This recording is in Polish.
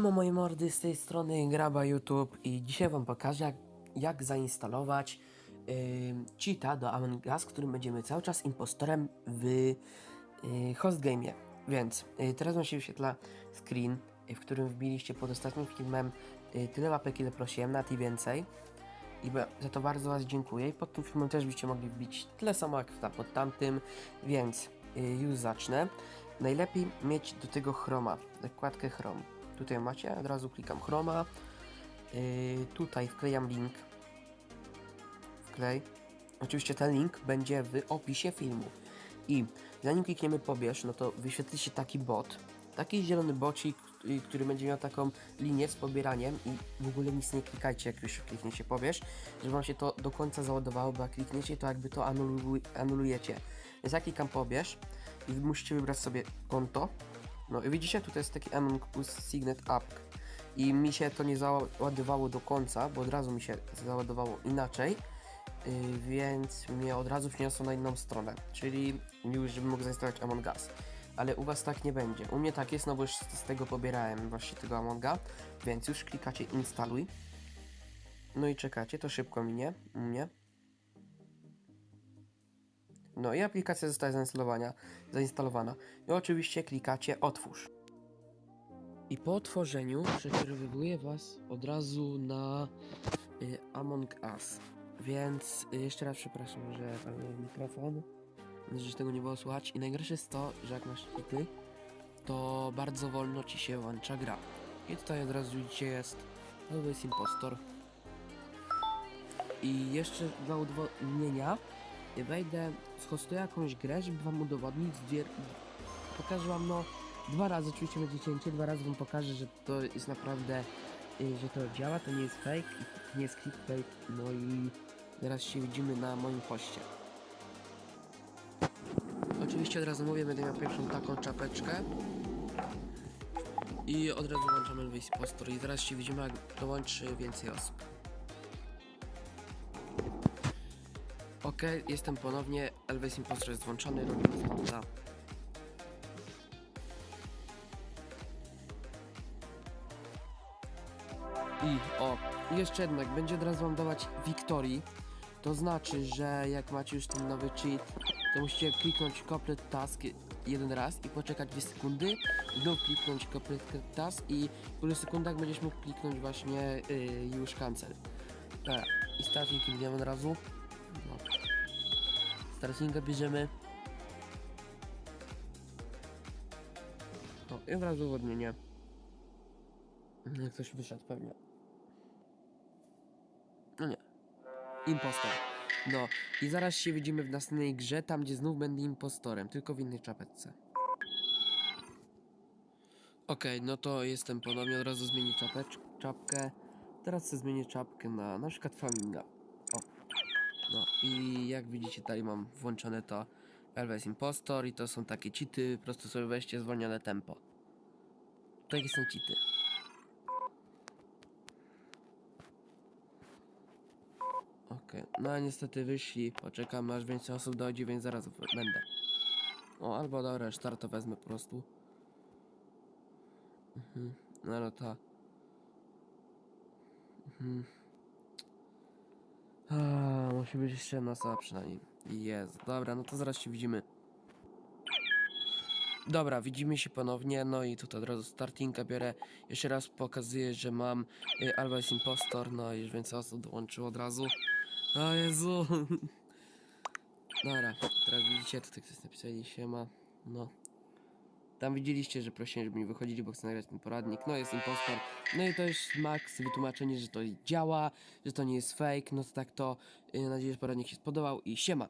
mordy, z tej strony Graba YouTube i dzisiaj wam pokażę jak, jak zainstalować yy, cheata do Among którym będziemy cały czas impostorem w yy, hostgame'ie. Więc yy, teraz wam się wyświetla screen, yy, w którym wbiliście pod ostatnim filmem yy, tyle łapek ile prosiłem, nawet i więcej. I za to bardzo was dziękuję i pod tym filmem też byście mogli wbić tyle samo jak ta- pod tamtym, więc yy, już zacznę. Najlepiej mieć do tego chroma, zakładkę chrom. Tutaj macie, od razu klikam chroma. Yy, tutaj wklejam link. Wklej. Oczywiście ten link będzie w opisie filmu. I zanim klikniemy pobierz, no to wyświetli się taki bot. Taki zielony bocik, y, który będzie miał taką linię z pobieraniem i w ogóle nic nie klikajcie, jak już klikniecie pobierz, żeby wam się to do końca załadowało, bo jak klikniecie, to jakby to anuluj, anulujecie. Więc ja klikam pobierz i musicie wybrać sobie konto. No i widzicie, tutaj jest taki Among Us Signet App i mi się to nie załadowało do końca, bo od razu mi się załadowało inaczej, yy, więc mnie od razu przeniosło na inną stronę, czyli już żebym mógł zainstalować Among Us. Ale u was tak nie będzie. U mnie tak jest, no bo już z tego pobierałem właśnie tego Amonga, więc już klikacie instaluj. No i czekacie, to szybko minie, u mnie. No i aplikacja zostaje zainstalowana, zainstalowana. I oczywiście klikacie otwórz. I po otworzeniu przekierowuje was od razu na y, Among Us. Więc y, jeszcze raz przepraszam, że y, mikrofon, że tego nie było słychać. I najgorsze jest to, że jak masz hity, to bardzo wolno ci się włącza gra. I tutaj od razu widzicie jest Always Impostor. I jeszcze dla udowodnienia wejdę, schostuję jakąś grę, żeby wam udowodnić, zwier- pokażę wam no dwa razy, oczywiście będzie cięcie, dwa razy wam pokażę, że to jest naprawdę, y, że to działa, to nie jest fake, nie jest clickbait, no i teraz się widzimy na moim poście. Oczywiście od razu mówię, będę miał pierwszą taką czapeczkę i od razu włączamy Elvis Postor i zaraz się widzimy, jak dołączy więcej osób. Ok, jestem ponownie, Elvis Impostor jest włączony, robimy skróta. I o, jeszcze jednak, będzie od razu wam dawać Wiktorii. To znaczy, że jak macie już ten nowy cheat, to musicie kliknąć complete task jeden raz i poczekać 2 sekundy, znów kliknąć complete task i po 2 sekundach będziesz mógł kliknąć właśnie yy, już cancel. Dobra, i starting idziemy od razu. Startinga bierzemy. O, i od razu uwodnienie. Jak ktoś wyszedł pewnie. No nie. Impostor. No i zaraz się widzimy w następnej grze, tam gdzie znów będę impostorem, tylko w innej czapeczce. Okej, no to jestem ponownie, od razu zmienię czapecz, czapkę. Teraz chcę zmienić czapkę na na przykład Flaminga. No i jak widzicie tutaj mam włączone to Elvis Impostor i to są takie cheaty, po prostu sobie weźcie zwolnione tempo. Takie są cheaty. Okej, no a niestety wyszli. Poczekamy aż więcej osób dojdzie, więc zaraz będę. O, albo dobra, start to wezmę po prostu. Mhm, no no to. Mhm. Musi być jeszcze jedna osoba przynajmniej. Jest, dobra, no to zaraz się widzimy. Dobra, widzimy się ponownie, no i tutaj od razu startinga biorę. Jeszcze raz pokazuję, że mam y, Alba jest impostor, no i już więcej osób dołączyło od razu. O Jezu. Dobra, teraz widzicie, tutaj ktoś napisali siema. No. Tam widzieliście, że prosiłem, żeby mi wychodzili, bo chcę nagrać ten poradnik. No jest impostor. No i to jest max wytłumaczenie, że to działa, że to nie jest fake. No to tak to. Yy, Mam nadzieję, że poradnik się spodobał i siema.